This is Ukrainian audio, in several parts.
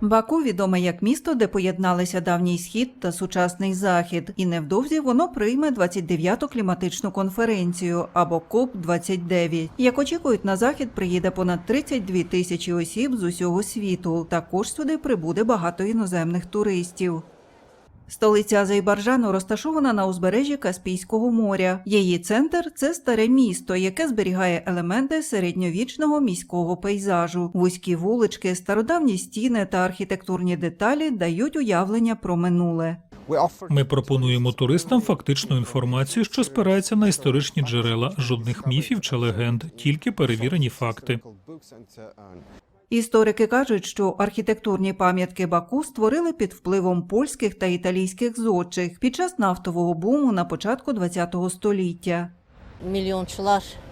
Баку відоме як місто, де поєдналися давній схід та сучасний захід, і невдовзі воно прийме 29-ту кліматичну конференцію або КОП 29 Як очікують, на захід приїде понад 32 тисячі осіб з усього світу. Також сюди прибуде багато іноземних туристів. Столиця Азербайджану розташована на узбережжі Каспійського моря. Її центр це старе місто, яке зберігає елементи середньовічного міського пейзажу. Вузькі вулички, стародавні стіни та архітектурні деталі дають уявлення про минуле. Ми пропонуємо туристам фактичну інформацію, що спирається на історичні джерела, жодних міфів чи легенд, тільки перевірені факти. Історики кажуть, що архітектурні пам'ятки Баку створили під впливом польських та італійських зодчих під час нафтового буму на початку ХХ століття.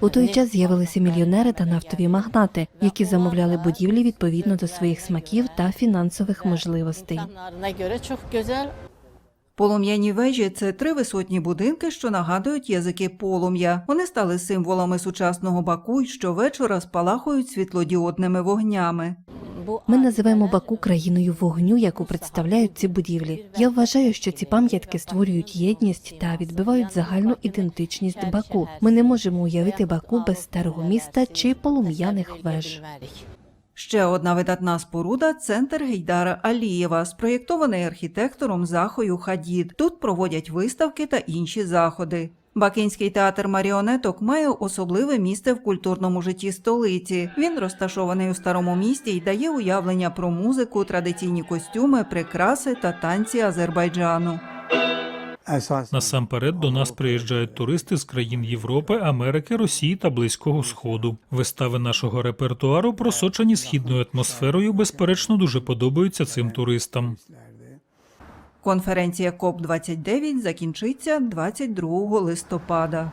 У той час з'явилися мільйонери та нафтові магнати, які замовляли будівлі відповідно до своїх смаків та фінансових можливостей. Полум'яні вежі це три висотні будинки, що нагадують язики полум'я. Вони стали символами сучасного Баку і щовечора спалахують світлодіодними вогнями. Ми називаємо Баку країною вогню, яку представляють ці будівлі. Я вважаю, що ці пам'ятки створюють єдність та відбивають загальну ідентичність Баку. Ми не можемо уявити Баку без старого міста чи полум'яних веж. Ще одна видатна споруда центр Гейдара Алієва, спроєктований архітектором Захою Хадід. Тут проводять виставки та інші заходи. Бакинський театр маріонеток має особливе місце в культурному житті столиці. Він розташований у старому місті і дає уявлення про музику, традиційні костюми, прикраси та танці Азербайджану. Насамперед до нас приїжджають туристи з країн Європи, Америки, Росії та Близького Сходу. Вистави нашого репертуару, просочені східною атмосферою, безперечно дуже подобаються цим туристам. Конференція КОП 29 закінчиться 22 листопада.